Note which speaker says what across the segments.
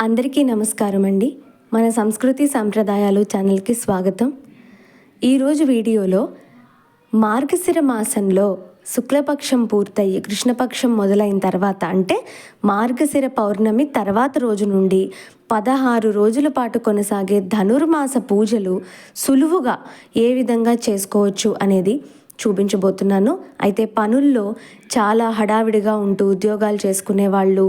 Speaker 1: అందరికీ నమస్కారం అండి మన సంస్కృతి సంప్రదాయాలు ఛానల్కి స్వాగతం. ఈరోజు వీడియోలో మార్గశిర మాసంలో శుక్లపక్షం పూర్తయి కృష్ణపక్షం మొదలైన తర్వాత అంటే మార్గశిర పౌర్ణమి తర్వాత రోజు నుండి పదహారు రోజుల పాటు కొనసాగే ధనుర్మాస పూజలు సులువుగా ఏ విధంగా చేసుకోవచ్చు అనేది చూపించబోతున్నాను. అయితే పనుల్లో చాలా హడావిడిగా ఉంటూ ఉద్యోగాలు చేసుకునే వాళ్ళు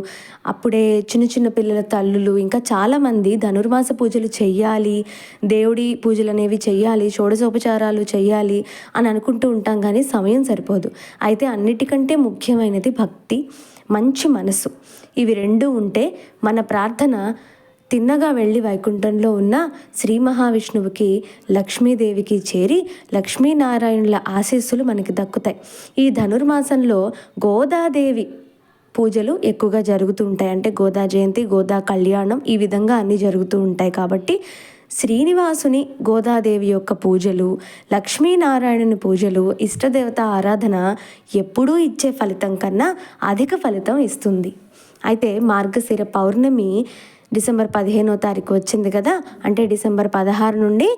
Speaker 1: అప్పుడే చిన్న చిన్న పిల్లల తల్లులు ఇంకా చాలామంది ధనుర్మాస పూజలు చెయ్యాలి దేవుడి పూజలు అనేవి చెయ్యాలి షోడశోపచారాలు చెయ్యాలి అని అనుకుంటూ ఉంటాం కానీ సమయం సరిపోదు. అయితే అన్నిటికంటే ముఖ్యమైనది భక్తి మంచి మనసు. ఇవి రెండు ఉంటే మన ప్రార్థన తిన్నగా వెళ్ళి వైకుంఠంలో ఉన్న శ్రీ మహావిష్ణువుకి లక్ష్మీదేవికి చేరి లక్ష్మీనారాయణుల ఆశీస్సులు మనకి దక్కుతాయి. ఈ ధనుర్మాసంలో గోదాదేవి పూజలు ఎక్కువగా జరుగుతూ ఉంటాయి. అంటే గోదా జయంతి గోదా కళ్యాణం ఈ విధంగా అన్నీ జరుగుతూ ఉంటాయి కాబట్టి శ్రీనివాసుని గోదాదేవి యొక్క పూజలు లక్ష్మీనారాయణుని పూజలు ఇష్టదేవత ఆరాధన ఎప్పుడూ ఇచ్చే ఫలితం కన్నా అధిక ఫలితం ఇస్తుంది. అయితే మార్గశిర పౌర్ణమి డిసెంబర్ పదిహేనో తారీఖు వచ్చింది కదా అంటే డిసెంబర్ పదహారు నుండి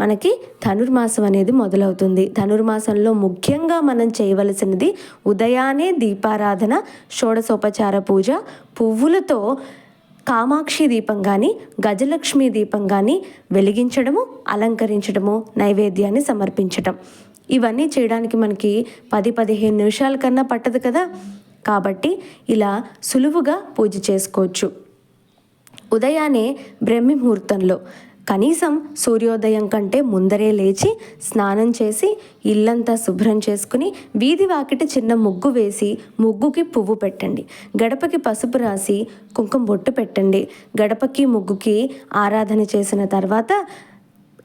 Speaker 1: మనకి ధనుర్మాసం అనేది మొదలవుతుంది. ధనుర్మాసంలో ముఖ్యంగా మనం చేయవలసినది ఉదయాన్నే దీపారాధన షోడసోపచార పూజ పువ్వులతో కామాక్షి దీపం కానీ గజలక్ష్మి దీపం కానీ వెలిగించడము అలంకరించడము నైవేద్యాన్ని సమర్పించటం. ఇవన్నీ చేయడానికి మనకి పది పదిహేను నిమిషాల కన్నా పట్టదు కదా. కాబట్టి ఇలా సులువుగా పూజ చేసుకోవచ్చు. ఉదయాన్నే బ్రహ్మి ముహూర్తంలో కనీసం సూర్యోదయం కంటే ముందరే లేచి స్నానం చేసి ఇల్లంతా శుభ్రం చేసుకుని వీధి వాకిటి చిన్న ముగ్గు వేసి ముగ్గుకి పువ్వు పెట్టండి. గడపకి పసుపు రాసి కుంకుమ బొట్టు పెట్టండి. గడపకి ముగ్గుకి ఆరాధన చేసిన తర్వాత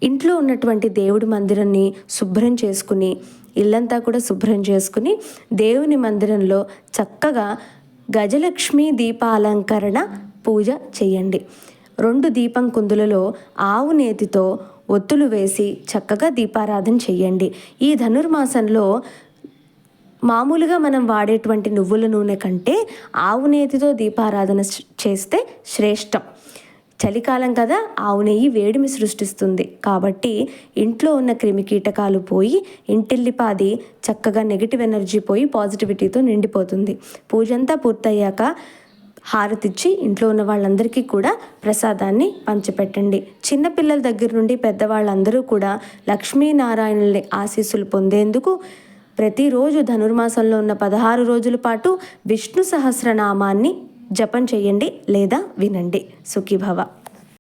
Speaker 1: ఇంట్లో ఉన్నటువంటి దేవుడి మందిరాన్ని శుభ్రం చేసుకుని ఇల్లంతా కూడా శుభ్రం చేసుకుని దేవుని మందిరంలో చక్కగా గజలక్ష్మి దీపాలంకరణ పూజ చేయండి. రెండు దీపం కుందులలో ఆవు నేతితో ఒత్తులు వేసి చక్కగా దీపారాధన చేయండి. ఈ ధనుర్మాసంలో మామూలుగా మనం వాడేటువంటి నువ్వుల నూనె కంటే ఆవు నేతితో దీపారాధన చేస్తే శ్రేష్టం. చలికాలం కదా ఆవు నెయ్యి వేడిమి సృష్టిస్తుంది. కాబట్టి ఇంట్లో ఉన్న క్రిమి కీటకాలు పోయి ఇంటిల్లిపాది చక్కగా నెగిటివ్ ఎనర్జీ పోయి పాజిటివిటీతో నిండిపోతుంది. పూజంతా పూర్తయ్యాక హారతిచ్చి ఇంట్లో ఉన్న వాళ్ళందరికీ కూడా ప్రసాదాన్ని పంచిపెట్టండి. చిన్నపిల్లల దగ్గర నుండి పెద్దవాళ్ళందరూ కూడా లక్ష్మీనారాయణుల్ని ఆశీస్సులు పొందేందుకు ప్రతిరోజు ధనుర్మాసంలో ఉన్న పదహారు రోజుల పాటు విష్ణు సహస్రనామాన్ని జపం చేయండి లేదా వినండి. సుఖీభవ.